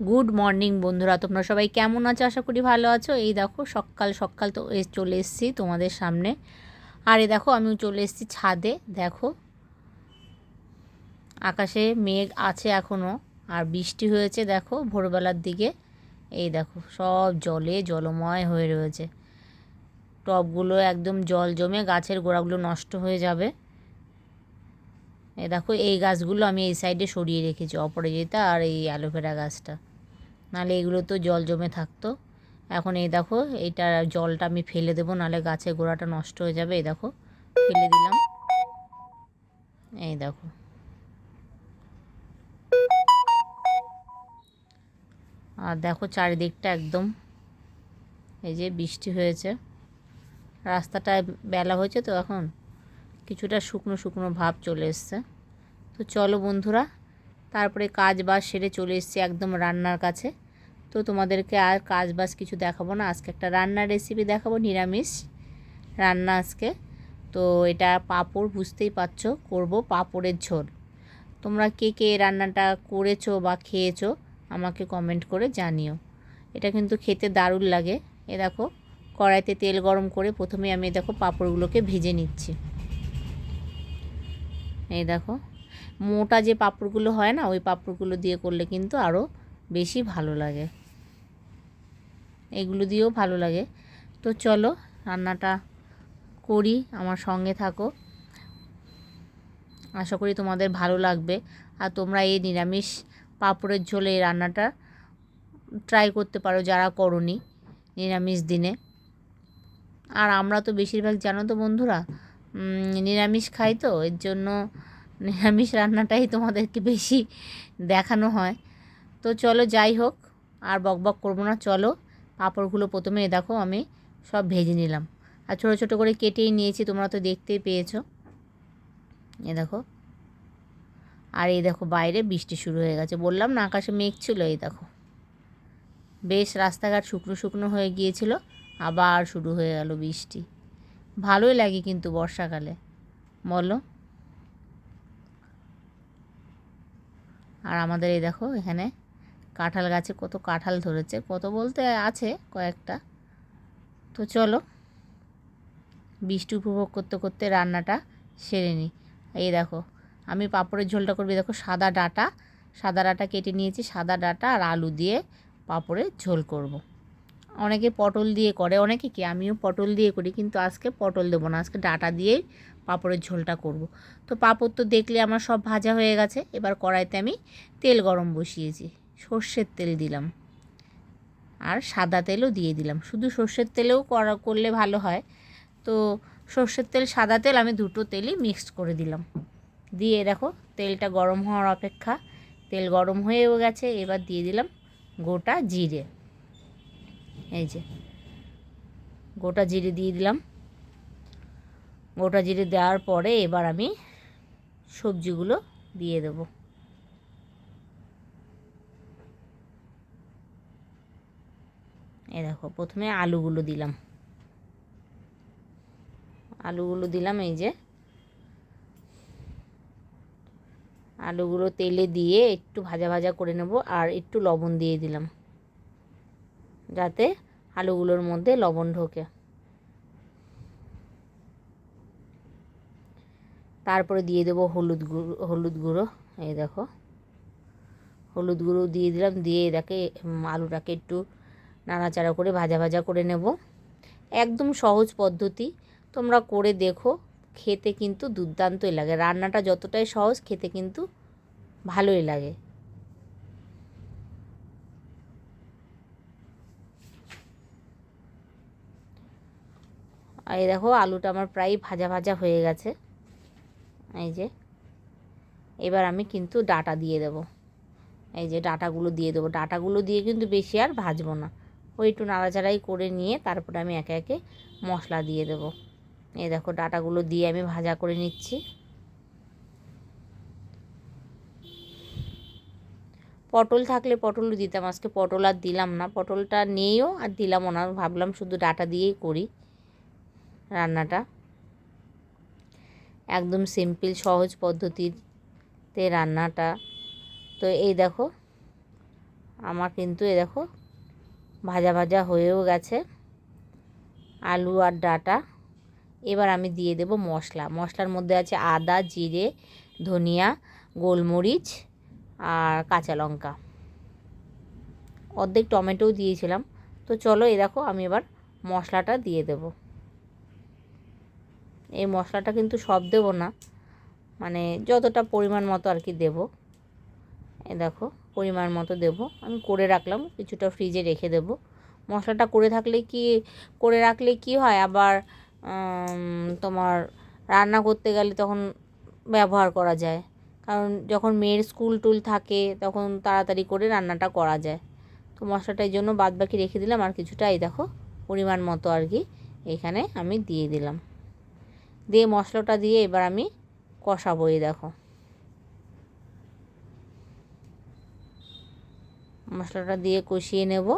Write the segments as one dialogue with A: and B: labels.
A: Good morning বন্ধুরা, তোমরা সবাই কেমন আছো? আশা করি ভালো আছো। এই দেখো, সকাল সকাল তো এ- চলে এসেছি তোমাদের সামনে। আর এই দেখো আমি চলে এসেছি ছাদে, দেখো। আকাশে মেঘ আছে এখনও আর বৃষ্টি হয়েছে, দেখো, ভোরবেলার দিকে। এই দেখো, সব জলে জলময় হয়ে রয়েছে। টবগুলো একদম জল জমে, গাছের গোড়াগুলো নষ্ট হয়ে যাবে। এই দেখো, এই গাছগুলো আমি এই সাইডে সরিয়ে রেখেছি অপরাজিতা আর এই অ্যালোভেরা গাছটা। নাহলে এগুলো তো জল জমে থাকতো। এখন এই দেখো এইটা জলটা আমি ফেলে দেবো, নাহলে গাছের গোড়াটা নষ্ট হয়ে যাবে, এই দেখো, ফেলে দিলাম। এই দেখো। আর দেখো চারিদিকটা একদম, এই যে বৃষ্টি হয়েছে। রাস্তাটায় বেলা হয়েছে তো এখন? কিছুটা শুকনো শুকনো ভাব চলে এসছে। তো চলো বন্ধুরা, তারপরে কাজ বাজ সেরে চলে এসেছি একদম রান্নার কাছে। তো তোমাদেরকে আর কাজ বাজ কিছু দেখাবো না। আজকে একটা রান্নার রেসিপি দেখাবো, নিরামিষ রান্না আজকে। তো এটা পাঁপড়, বুঝতেই পারছ, করব পাঁপড়ের ঝোল। তোমরা কে কে রান্নাটা করেছ বা খেয়েছো আমাকে কমেন্ট করে জানিও। এটা কিন্তু খেতে দারুণ লাগে। এ দেখো, কড়াইতে তেল গরম করে প্রথমে আমি দেখো পাঁপড়গুলোকে ভেজে নিচ্ছি। এই দেখো, মোটা যে পাপড়গুলো হয় না, ওই পাপড়গুলো দিয়ে করলে কিন্তু আরও বেশি ভালো লাগে। এগুলো দিয়েও ভালো লাগে। তো চলো, রান্নাটা করি, আমার সঙ্গে থাকো। আশা করি তোমাদের ভালো লাগবে। আর তোমরা এই নিরামিষ পাঁপড়ের ঝোলে এই রান্নাটা ট্রাই করতে পারো যারা করনি নিরামিষ দিনে। আর আমরা তো বেশিরভাগ, জানো তো বন্ধুরা নিরামিষ খাই তো, এর জন্য নিরামিষ রান্নাটাই তোমাদেরকে বেশি দেখানো হয়। তো চলো যাই হোক, আর বক বক করব না, চলো। পাঁপড়গুলো প্রথমে দেখো, আমি সব ভেজে নিলাম। আর ছোটো ছোটো করে কেটেই নিয়েছি, তোমরা তো দেখতেই পেয়েছ। এ দেখো। আর এই দেখো, বাইরে বৃষ্টি শুরু হয়ে গেছে। বললাম না, আকাশে মেঘ ছিল, এই দেখো। বেশ, রাস্তাঘাট শুকনো শুকনো হয়ে গিয়েছিল, আবার শুরু হয়ে গেল বৃষ্টি। ভালোই লাগে কিন্তু বর্ষাকালে। বলো। আর আমাদের এই দেখো, এখানে কাঁঠাল গাছে কত কাঁঠাল ধরেছে, কত বলতে আছে কয়েকটা। তো চলো, বৃষ্টি উপভোগ করতে করতে রান্নাটা সেরে নিই। এই দেখো, আমি পাঁপড়ের ঝোলটা করবি, দেখো সাদা ডাটা সাদা ডাটা কেটে নিয়েছি, সাদা ডাটা আর আলু দিয়ে পাঁপড়ের ঝোল করব। অনেকে পটল দিয়ে করে, অনেকে কি আমিও পটল দিয়ে করি, কিন্তু আজকে পটল দেবো না, আজকে ডাটা দিয়েই পাঁপড়ের ঝোলটা করব। তো পাঁপড় তো দেখলে আমার সব ভাজা হয়ে গেছে, এবার কড়াইতে আমি তেল গরম বসিয়েছি, সর্ষের তেল দিলাম। আর সাদা তেলও দিয়ে দিলাম, শুধু সর্ষের তেলেও করা, করলে ভালো হয়। তো সর্ষের তেল, সাদা তেল আমি দুটো তেলই মিক্সড করে দিলাম। দিয়ে দেখো, তেলটা গরম হওয়ার অপেক্ষা, তেল গরম হয়েও গেছে, এবার দিয়ে দিলাম গোটা জিরে। এই যে। গোটা জিরে দিয়ে দিলাম। গোটা জিরে দেওয়ার পরে এবার আমি সবজিগুলো দিয়ে দেব। এ দেখো, প্রথমে আলুগুলো দিলাম। আলুগুলো দিলাম এই যে। আলুগুলো তেলে দিয়ে একটু ভাজা ভাজা করে নেব আর একটু লবণ দিয়ে দিলাম। যাতে আলুগুলোর মধ্যে লবণ ঢোকে। তারপরে দিয়ে দেবো হলুদ গুঁড়ো হলুদ গুঁড়ো। এই দেখো, হলুদ গুঁড়ো দিয়ে দিলাম, দিয়ে এটাকে আলুটাকে একটু নাড়াচাড়া করে ভাজা ভাজা করে নেব। একদম সহজ পদ্ধতি, তোমরা করে দেখো, খেতে কিন্তু দুর্দান্তই লাগে। রান্নাটা যতটাই সহজ, খেতে কিন্তু ভালোই লাগে। আর এই দেখো আলুটা আমার প্রায় ভাজা ভাজা হয়ে গেছে। এই যে, এবার আমি কিন্তু ডাটা দিয়ে দেবো। এই যে ডাটাগুলো দিয়ে দেবো। ডাটাগুলো দিয়ে কিন্তু বেশি আর ভাজবো না। ওই একটু নাড়াচাড়াই করে নিয়ে তারপরে আমি একে একে মশলা দিয়ে দেবো। এই দেখো ডাটাগুলো দিয়ে আমি ভাজা করে নিচ্ছি। পটল থাকলে পটল দিতাম, আজকে পটল আর দিলাম না। পটলটা নেইও আর দিলামও না। ভাবলাম শুধু ডাটা দিয়েই করি। রান্নাটা। একদম সিম্পল সহজ পদ্ধতিতে রান্নাটা। তো এই দেখো, আমার কিন্তু এ দেখো ভাজা ভাজা হয়েও গেছে। আলু আর ডাটা। এবার আমি দিয়ে দেব মশলা। মশলার মধ্যে আছে আদা, জিরে, ধনিয়া, গোলমরিচ আর কাঁচা লঙ্কা। অর্ধেক টমেটোও দিয়েছিলাম। তো চলো এই দেখো আমি এবার মশলাটা দিয়ে দেব। এই মশলাটা কিন্তু সব দেবো না। মানে যতটা পরিমাণ মতো আর কি দেবো। এ দেখো, পরিমাণ মতো দেব। আমি করে রাখলাম, কিছুটা ফ্রিজে রেখে দেব। মশলাটা করে থাকলে কি, করে রাখলে কি হয়? আবার তোমার রান্না করতে গেলে তখন ব্যবহার করা যায়। কারণ যখন মেয়ের স্কুল টুল থাকে, তখন তাড়াতাড়ি করে রান্নাটা করা যায়। তো মশলাটা এই জন্য বাদ বাকি রেখে দিলাম। আর কিছুটা এই দেখো, পরিমাণ মতো আর কি এখানে আমি দিয়ে দিলাম। দিয়ে মশলাটা দিয়ে এবার আমি কষাবো, এই দেখো। মশলাটা দিয়ে কষিয়ে নেব।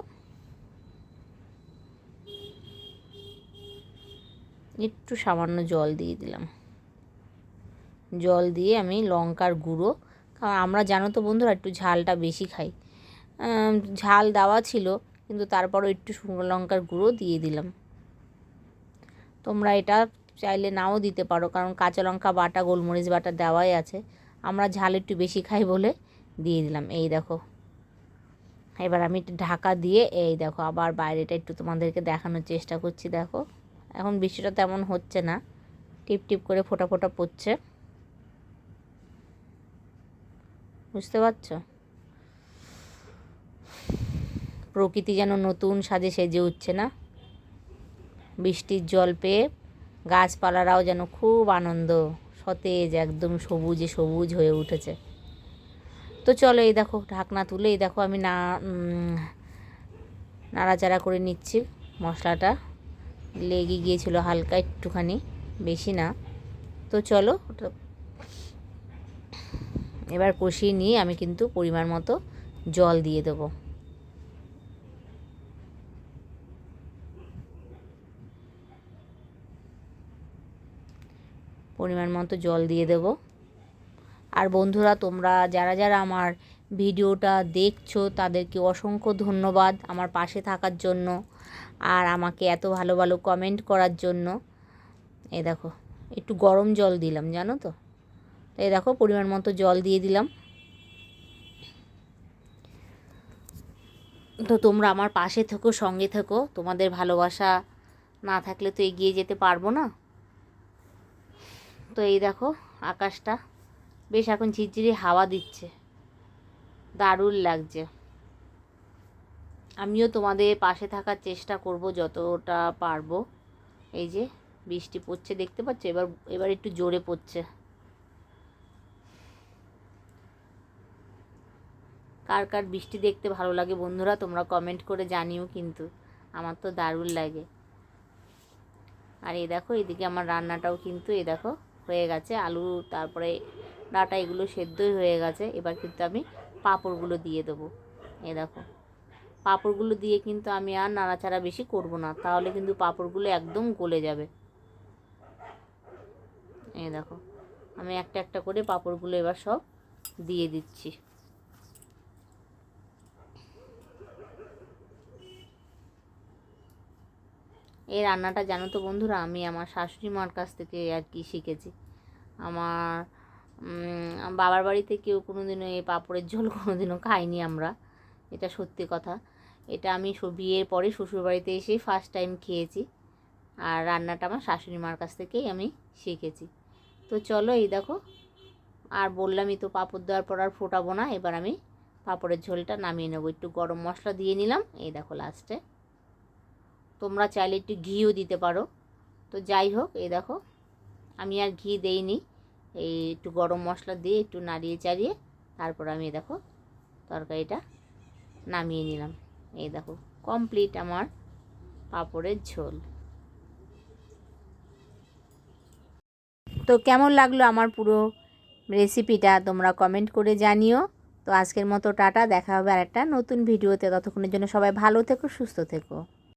A: একটু সামান্য জল দিয়ে দিলাম। জল দিয়ে আমি লঙ্কার গুঁড়ো, কারণ আমরা জানো তো বন্ধুরা একটু ঝালটা বেশি খাই। ঝাল দেওয়া ছিল, কিন্তু তারপরও একটু শুকনো লঙ্কার গুঁড়ো দিয়ে দিলাম। তোমরা এটা চাইলে নাও দিতে পারো, কারণ কাঁচা লঙ্কা বাটা, গোলমরিচ বাটা দেওয়াই আছে। আমরা ঝাল একটু বেশি খাই বলে দিয়ে দিলাম। এই দেখো। এবার আমি একটু ঢাকা দিয়ে এই দেখো, আবার বাইরেটা একটু তোমাদেরকে দেখানোর চেষ্টা করছি, দেখো। এখন বৃষ্টিটা তেমন হচ্ছে না। টিপ টিপ করে ফোটা ফোটা পড়ছে। বুঝতে পারছ? প্রকৃতি যেন নতুন সাজে সেজে উঠছে না। বৃষ্টির জল পেয়ে গাছপালারাও যেন খুব আনন্দ, সতেজ, একদম সবুজে সবুজ হয়ে উঠেছে। তো চলো এই দেখো, ঢাকনা তুলে এই দেখো আমি না নাড়াচাড়া করে নিচ্ছি মশলাটা। লেগে গিয়েছিল হালকা একটুখানি, বেশি না। তো চলো ওটা এবার কষিয়ে নিয়ে আমি কিন্তু পরিমাণ মতো জল দিয়ে দেবো। পরিমাণ মতো জল দিয়ে দেব। আর বন্ধুরা, তোমরা যারা যারা আমার ভিডিওটা দেখছ, তাদেরকে অসংখ্য ধন্যবাদ আমার পাশে থাকার জন্য আর আমাকে এত ভালো ভালো কমেন্ট করার জন্য। এই দেখো, একটু গরম জল দিলাম, জানো তো? এই দেখো, পরিমাণ মতো জল দিয়ে দিলাম। তো তোমরা আমার পাশে থেকো, সঙ্গে থেকো। তোমাদের ভালোবাসা না থাকলে তো এগিয়ে যেতে পারব না। তো এই দেখো আকাশটা। বেশ এখন ঝিরঝিরি হাওয়া দিচ্ছে। দারুণ লাগছে। আমিও তোমাদের পাশে থাকার চেষ্টা করব যতটা পারব। এই যে বৃষ্টি পড়ছে, দেখতে পাচ্ছ? এবার এবার একটু জোরে পড়ছে। কার কার বৃষ্টি দেখতে ভালো লাগে বন্ধুরা, তোমরা কমেন্ট করে জানিও কিন্তু। আমার তো দারুণ লাগে। আর এই দেখো, এদিকে আমার রান্নাটাও কিন্তু এই দেখো। হয়ে গেছে, আলু, তারপরে ডাটা এগুলো সেদ্ধই হয়ে গেছে। এবার কিন্তু আমি পাঁপড়গুলো দিয়ে দেবো। এ দেখো, পাঁপড়গুলো দিয়ে কিন্তু আমি আর নাড়াচাড়া বেশি করব না, তাহলে কিন্তু পাঁপড়গুলো একদম গলে যাবে। এ দেখো, আমি একটা একটা করে পাঁপড়গুলো এবার সব দিয়ে দিচ্ছি। এই রান্নাটা জানো তো বন্ধুরা, আমি আমার শাশুড়ি মার কাছ থেকে আর কি শিখেছি। আমার বাবার বাড়িতে কেউ কোনো দিনও এই পাঁপড়ের ঝোল কোনো দিনও খাইনি আমরা, এটা সত্যি কথা। এটা আমি বিয়ের পরে শ্বশুরবাড়িতে এসেই ফার্স্ট টাইম খেয়েছি, আর রান্নাটা আমার শাশুড়ি মার কাছ থেকেই আমি শিখেছি। তো চলো এই দেখো, আর বললামই তো পাঁপড় দেওয়ার পর আর ফোটাবো না, এবার আমি পাঁপড়ের ঝোলটা নামিয়ে নেব। একটু গরম মশলা দিয়ে নিলাম, এই দেখো লাস্টে তোমরা চাইলে একটু ঘিও দিতে পারো। তো যাই হোক, এই দেখো, আমি আর ঘি দেইনি। এই একটু গরম মশলা দিয়ে একটু নাড়িয়ে চাড়িয়ে তারপর আমি দেখো তরকারিটা নামিয়ে নিলাম। এই দেখো কমপ্লিট আমার পাঁপড়ের ঝোল। তো কেমন লাগল আমার পুরো রেসিপিটা তোমরা কমেন্ট করে জানিও। তো আজকের মতো টাটা, দেখা হবে আর একটা নতুন ভিডিওতে ততক্ষণের জন্য সবাই ভালো থেকো, সুস্থ থেকো।